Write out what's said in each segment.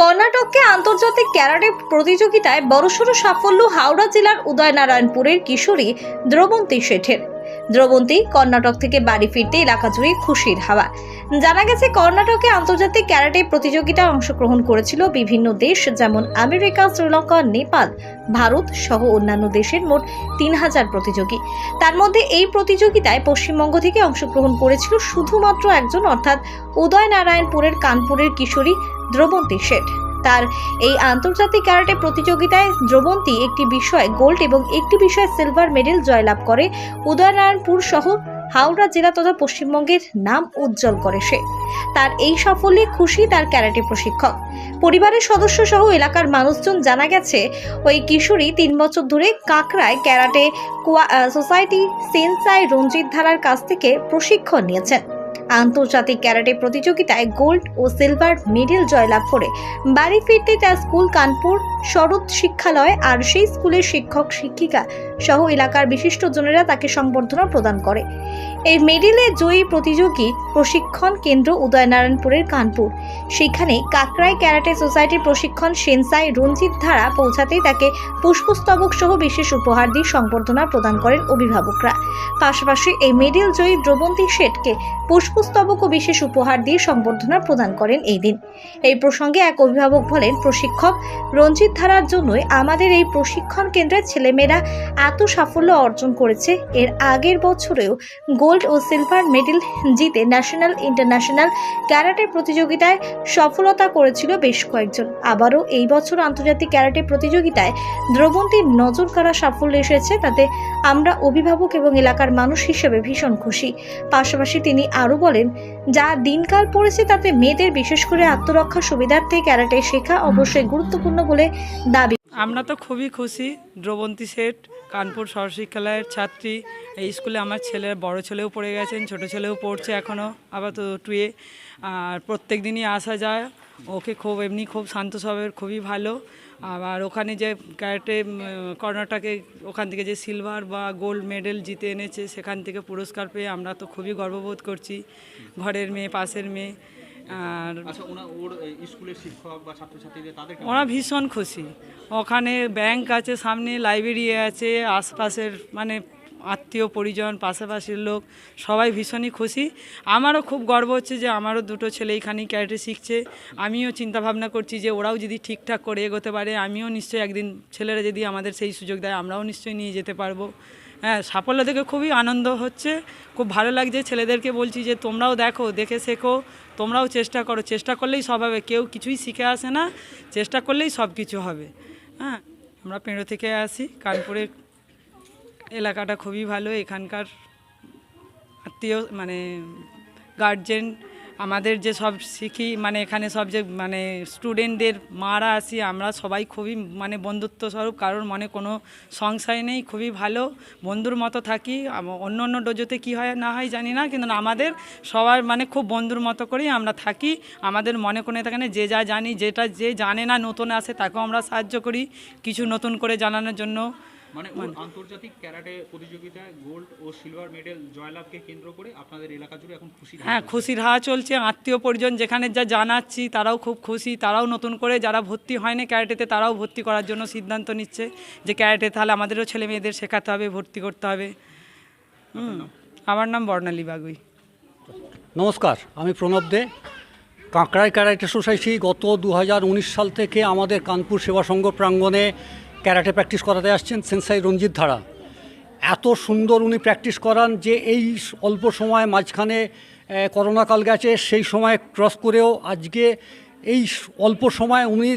কর্ণাটককে আন্তর্জাতিক ক্যারাটে প্রতিযোগিতায় বড়সড় সাফল্য হাওড়া জেলার উদয়নারায়ণপুরের কিশোরী দ্রবন্তী শেঠের। দ্রবন্তী কর্ণাটক থেকে বাড়ি ফিরতে এলাকা জুড়ে খুশির হাওয়া। জানা গেছে, কর্ণাটকে আন্তর্জাতিক ক্যারাটে প্রতিযোগিতায় অংশগ্রহণ করেছিল বিভিন্ন দেশ, যেমন আমেরিকা, শ্রীলঙ্কা, নেপাল, ভারত সহ অন্যান্য দেশের মোট তিন হাজার প্রতিযোগী। তার মধ্যে এই প্রতিযোগিতায় পশ্চিমবঙ্গ থেকে অংশগ্রহণ করেছিল শুধুমাত্র একজন, অর্থাৎ উদয়নারায়ণপুরের কানপুরের কিশোরী দ্রবন্তী শেঠ। তার এই আন্তর্জাতিক ক্যারাটে প্রতিযোগিতায় দ্রবন্তী একটি বিষয়ে গোল্ড এবং একটি বিষয়ে সিলভার মেডেল জয়লাভ করে। উদয়নারায়ণপুর সহ হাওড়া জেলা তথা পশ্চিমবঙ্গের নাম উজ্জ্বল করে সে। তার এই সাফল্যে খুশি তার ক্যারাটে প্রশিক্ষক। পরিবারের সদস্য সহ এলাকার মানুষজন জানা গেছে, ওই কিশোরী তিন বছর ধরে কাকরায় ক্যারাটে সোসাইটি সেন্সাই রঞ্জিত ধারার কাছ থেকে প্রশিক্ষণ নিয়েছেন। আন্তর্জাতিক ক্যারাটে প্রতিযোগিতায় গোল্ড ও সিলভার মেডেল জয়লাভ করে। বাড়ি ফিরতে তার স্কুল কানপুর, শরৎ শিক্ষালয় আর সেই স্কুলের শিক্ষক, শিক্ষিকা সহ এলাকার বিশিষ্টজনেরা তাকে সংবর্ধনা প্রদান করে। এই মেডেলে জয়ী প্রতিযোগী প্রশিক্ষণ কেন্দ্র উদয়নারায়ণপুরের কানপুর। সেখানে কাকরাই ক্যারাটে সোসাইটির প্রশিক্ষণ সেনসাই রঞ্জিত ধারা পৌঁছাতেই তাকে পুষ্পস্তবক সহ বিশেষ উপহার দিয়ে সংবর্ধনা প্রদান করেন অভিভাবকরা। পাশাপাশি এই মেডেল জয়ী দ্রবন্তী শেঠকে পুষ্পস্তবক ও বিশেষ উপহার দিয়ে সংবর্ধনা প্রদান করেন এই দিন। এই প্রসঙ্গে এক অভিভাবক বলেন, প্রশিক্ষক রঞ্জিত ধারার জন্যই আমাদের এই প্রশিক্ষণ কেন্দ্রের ছেলেমেয়েরা এত সাফল্য অর্জন করেছে। এর আগের বছরেও গোল্ড ও সিলভার মেডেল জিতে ন্যাশনাল, ইন্টারন্যাশনাল ক্যারাটে প্রতিযোগিতায় সফলতা করেছিল বেশ কয়েকজন। আবারও এই বছর আন্তর্জাতিক ক্যারাটে প্রতিযোগিতায় দ্রবন্তীর নজর কাড়া সাফল্য এসেছে। তাতে আমরা অভিভাবক এবং এলাকার মানুষ হিসেবে ভীষণ খুশি। পাশাপাশি তিনি আরও বলেন যা দিনকাল পড়েছে তাতে মেয়েদের বিশেষ করে আত্মরক্ষা সুবিধার্থে ক্যারাটে শেখা অবশ্যই গুরুত্বপূর্ণ বলে দাবি আমরা তো খুবই খুশি। দ্রবন্তী শেঠ কানপুর সরশিক্ষালয়ের ছাত্রী এই স্কুলে আমার ছেলের বড় ছেলেও পড়ে গেছেন ছোট ছেলেও পড়ছে এখনও আবার তো টুয়ে। আর প্রত্যেক দিনই আসা যায়। ওকে খুব এমনি খুব শান্ত স্বভাবের খুবই ভালো। আবার ওখানে যে ক্যারেটে কর্ণাটকে ওখান থেকে যে সিলভার বা গোল্ড মেডেল জিতে এনেছে সেখান থেকে পুরস্কার পেয়ে আমরা তো খুবই গর্ববোধ করছি ঘরের মেয়ে পাশের মেয়ে। আর আচ্ছা ওনা ওর এই, স্কুলের শিক্ষক বা ছাত্রছাত্রীদের তাদের কেমন ওরা ভীষণ খুশি। ওখানে ব্যাংক আছে সামনে লাইব্রেরি আছে আশপাশের মানে আত্মীয় পরিজন, পাশাপাশির লোক, সবাই ভীষণই খুশি। আমারও খুব গর্ব হচ্ছে যে আমারও দুটো ছেলে এইখানেই ক্যারেটে শিখছে। আমিও চিন্তা ভাবনা করছি যে ওরাও যদি ঠিকঠাক করে এগোতে পারে, আমিও নিশ্চয়ই একদিন ছেলেরা যদি আমাদের সেই সুযোগ দেয়, আমরাও নিশ্চয়ই নিয়ে যেতে পারব। হ্যাঁ সাফল্য দেখে খুবই আনন্দ হচ্ছে। খুব ভালো লাগছে ছেলেদেরকে বলছি যে তোমরাও দেখো, দেখে শেখো, তোমরাও চেষ্টা করো। চেষ্টা করলেই সব হবে, কেউ কিছুই শিখে আসে না। চেষ্টা করলেই সব কিছু হবে। হ্যাঁ আমরা পেঁড়ো থেকে আসি কানপুরের এলাকাটা খুবই ভালো। এখানকার আত্মীয় মানে গার্জেন আমাদের যে সব শিখি মানে এখানে সব যে মানে স্টুডেন্টদের মারা আসি, আমরা সবাই খুবই মানে বন্ধুত্ব স্বরূপ কারোর মনে কোনো সংশয় নেই, খুবই ভালো। বন্ধুর মতো থাকি। অন্য অন্য ডোজোতে কী হয় না হয় জানি না, কিন্তু আমাদের সবার মানে খুব বন্ধুর মতো করেই আমরা থাকি। আমাদের মনে কোনো থাকে না যে যা জানি, যেটা যে জানে না নতুন আসে, তাকেও আমরা সাহায্য করি। কিছু নতুন করে জানানোর জন্য। মানে ওর আন্তর্জাতিক ক্যারাটে প্রতিযোগিতায় গোল্ড ও সিলভার মেডেল জয়লাভকে কেন্দ্র করে আপনাদের এলাকা জুড়ে এখন খুশি হ্যাঁ খুশির হাওয়া চলছে। আত্মীয় পরিজন যেখানে যা জানাচ্ছি তারাও খুব খুশি। তারাও নতুন করে যারা ভর্তি হয়নি ক্যারাটেতে তারাও ভর্তি করার জন্য সিদ্ধান্ত নিচ্ছে যে ক্যারাটে তাহলে আমাদেরও ছেলে মেয়েদের শেখাতে হবে ভর্তি করতে হবে। হুম। আমার নাম বর্ণালী বাগুই। নমস্কার আমি প্রণব দে। কাঁকড়াই ক্যারাটে সোসাইটি গত দু হাজার উনিশ সাল থেকে আমাদের কানপুর সেবা সংঘ প্রাঙ্গণে ক্যারাটে প্র্যাকটিস করাতে আসছেন সেন্সাই রঞ্জিত ধারা। এত সুন্দর উনি প্র্যাকটিস করান যে এই অল্প সময় মাঝখানে করোনা করোনাকাল গেছে, সেই সময় ক্রস করেও আজকে এই অল্প সময় উনি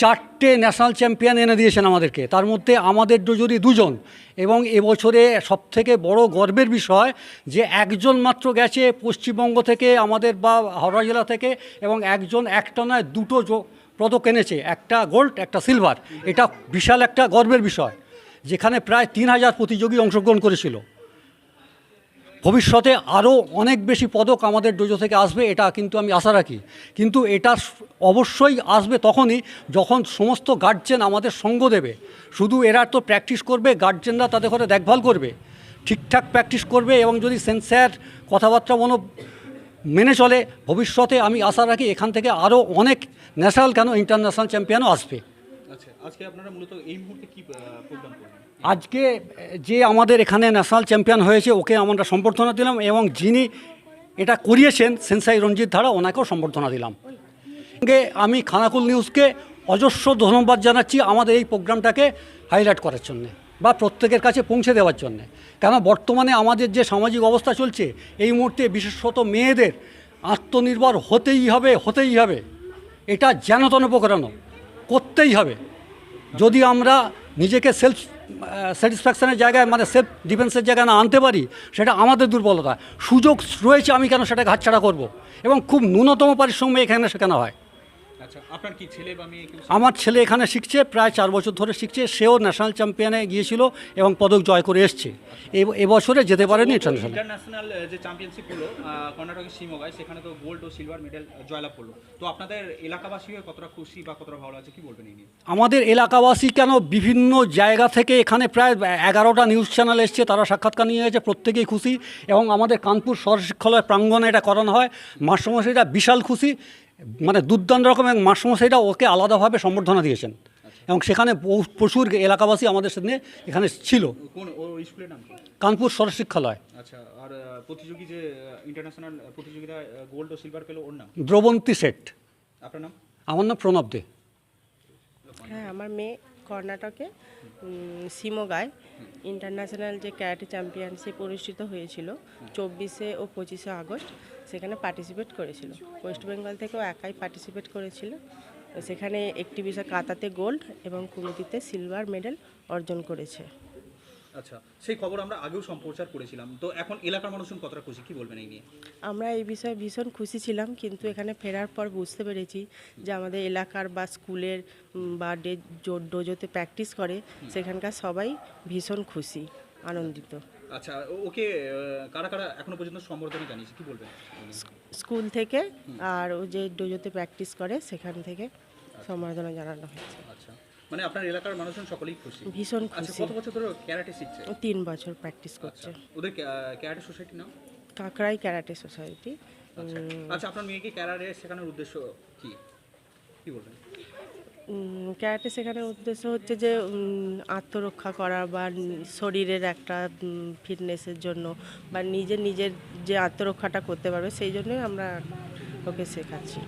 চারটে ন্যাশনাল চ্যাম্পিয়ন এনে দিয়েছেন আমাদেরকে। তার মধ্যে আমাদের ডোজরি দুজন, এবং এবছরে সবথেকে বড় গর্বের বিষয় যে একজন মাত্র গেছে পশ্চিমবঙ্গ থেকে আমাদের বা হাওড়া জেলা থেকে, এবং একজন একটা নয়, দুটো পদক এনেছে, একটা গোল্ড একটা সিলভার এটা বিশাল একটা গর্বের বিষয়। যেখানে প্রায় তিন হাজার প্রতিযোগী অংশগ্রহণ করেছিল। ভবিষ্যতে আরও অনেক বেশি পদক আমাদের ডোজো থেকে আসবে, এটা কিন্তু আমি আশা রাখি। কিন্তু এটা অবশ্যই আসবে তখনই যখন সমস্ত গার্জেন আমাদের সঙ্গ দেবে। শুধু এরা তো প্র্যাকটিস করবে গার্জেনরা তাদের ঘরে দেখভাল করবে। ঠিকঠাক প্র্যাকটিস করবে এবং যদি সেন্সার কথাবার্তা মনো মেনে চলে, ভবিষ্যতে আমি আশা রাখি এখান থেকে আরও অনেক ন্যাশনাল কেন ইন্টারন্যাশনাল চ্যাম্পিয়নও আসবে। আজকে আপনারা মূলত এই মুহূর্তে কি প্রোগ্রাম আজকে, যে আমাদের এখানে ন্যাশনাল চ্যাম্পিয়ন হয়েছে, ওকে আমরা সম্বর্ধনা দিলাম এবং যিনি এটা করিয়েছেন, সেনসাই রঞ্জিত ধারা, ওনাকেও সম্বর্ধনা দিলাম। আমি খানাকুল নিউজকে অজস্র ধন্যবাদ জানাচ্ছি আমাদের এই প্রোগ্রামটাকে হাইলাইট করার জন্যে বা প্রত্যেকের কাছে পৌঁছে দেওয়ার জন্যে। কেন বর্তমানে আমাদের যে সামাজিক অবস্থা চলছে, এই মুহূর্তে বিশেষত মেয়েদের আত্মনির্ভর হতেই হবে হতেই হবে। এটা যেন তেন করতেই হবে। যদি আমরা নিজেকে সেলফ স্যাটিসফ্যাকশানের জায়গায় মানে সেলফ ডিফেন্সের জায়গায় না আনতে পারি, সেটা আমাদের দুর্বলতা। সুযোগ রয়েছে, আমি কেন সেটা হাতছাড়া করব? এবং খুব ন্যূনতম পারিশ্রমে এখানে সেখানে হয়। আচ্ছা আপনার কি ছেলে বা মেয়ে আমার ছেলে এখানে শিখছে প্রায় চার বছর ধরে শিখছে সেও ন্যাশনাল চ্যাম্পিয়নে গিয়েছিল এবং পদক জয় করে এসছে। এবছরে যেতে পারেনি ইন্টারন্যাশনাল ইন্টারন্যাশনাল যে চ্যাম্পিয়নশিপ হলো কর্ণাটকের শিমোগায় সেখানে তো গোল্ড ও সিলভার মেডেল জয়লাভ করল। তো আপনাদের এলাকাবাসী কতটা খুশি বা কতটা ভালো আছে কি বলবেন এই নিয়ে? আমাদের এলাকাবাসী কেন বিভিন্ন জায়গা থেকে এখানে প্রায় এগারোটা নিউজ চ্যানেল এসছে তারা সাক্ষাৎকার নিয়ে গেছে প্রত্যেকেই খুশি। এবং আমাদের কানপুর সরশিক্ষালয় প্রাঙ্গণে এটা করানো হয়। মাস্টারমশাইটা বিশাল খুশি। মানে দুর্দান্ত রকম এবং মাসমশাইরা ওকে আলাদাভাবে সম্বর্ধনা দিয়েছেন। এবং সেখানে প্রচুর এলাকাবাসী আমাদের সাথে এখানে ছিল। কোন ও স্কুলের কানপুর সরশিক্ষালয় আচ্ছা আর প্রতিযোগী যে ইন্টারন্যাশনাল প্রতিযোগিতায় গোল্ড ও সিলভার পেল ওর নাম? দ্রবন্তী সেট। আপনার নাম? আমার নাম প্রণব দে। হ্যাঁ আমার মেয়ে কর্ণাটকে সিমোগায় ইন্টারন্যাশনাল যে ক্যারাটে চ্যাম্পিয়নশিপ অনুষ্ঠিত হয়েছিল চব্বিশে ও পঁচিশে আগস্ট, সেখানে পার্টিসিপেট করেছিল। ওয়েস্ট বেঙ্গল থেকেও একাই পার্টিসিপেট করেছিল। সেখানে একটি বিষয় কাতাতে গোল্ড এবং কুমিটিতে সিলভার মেডেল অর্জন করেছে। আচ্ছা সেই খবর আমরা আগেও সম্প্রচার করেছিলাম। তো এখন এলাকার মানুষজন কতটা খুশি কি বলবেন এই নিয়ে? আমরা এই বিষয়ে ভীষণ খুশি ছিলাম কিন্তু এখানে ফেরার পর বুঝতে পেরেছি যে আমাদের এলাকার বা স্কুলের বা ডে ডোজোতে প্র্যাকটিস করে সেখানকার সবাই ভীষণ খুশি আনন্দিত। আচ্ছা ওকে কারা কারা এখনও পর্যন্ত সম্বর্ধনা জানিয়েছে কি বলবেন? স্কুল থেকে আর ও যে ডোজোতে প্র্যাকটিস করে সেখান থেকে সম্বর্ধনা জানানো হয়েছে। আচ্ছা। মানে আপনার এলাকার মানুষজন সকলেই খুশি। ভীষণ আচ্ছা খুশি। কত বছর ধরে ক্যারাটে শিখছে? ও তিন বছর প্র্যাকটিস আচ্ছা করছে। ওদের ক্যারাটে সোসাইটির নাম? কাঁকড়াই ক্যারাটে সোসাইটি। আচ্ছা আচ্ছা আপনার মেয়েকে ক্যারাটে শেখানোর উদ্দেশ্য কি? কি বলবেন? ক্যারাটে শেখানোর উদ্দেশ্য হচ্ছে যে উম, আত্মরক্ষা করা বা নি- শরীরের একটা ফিটনেসের জন্য বা নিজে নিজের যে আত্মরক্ষাটা করতে পারবে সেই জন্যই আমরা ওকে শেখাচ্ছি।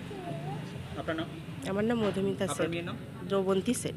আপনার নাম? আমার নাম মধুমিতা আপনার সেন। মেয়ের নাম? দ্রবন্তী সেন।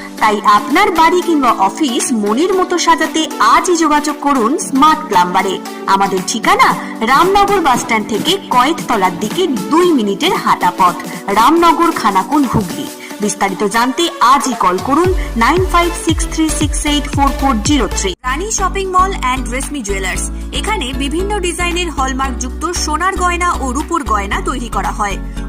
তাই আপনার বাড়ি কিংবা অফিস মনের মতো সাজাতে আজই যোগাযোগ করুন স্মার্ট প্লাম্বারে আমাদের ঠিকানা রামনগর বাসস্ট্যান্ড থেকে কয়েকতলার দিকে দুই মিনিটের হাঁটা পথ রামনগর খানাকুল হুগলি। বিস্তারিত জানতে আজই কল করুন nine five six three six eight four four zero three. Rani shopping mall and Reshmi jewellers. এখানে বিভিন্ন ডিজাইনের হলমার্ক যুক্ত সোনার গয়না ও রূপোর গয়না তৈরি করা হয়।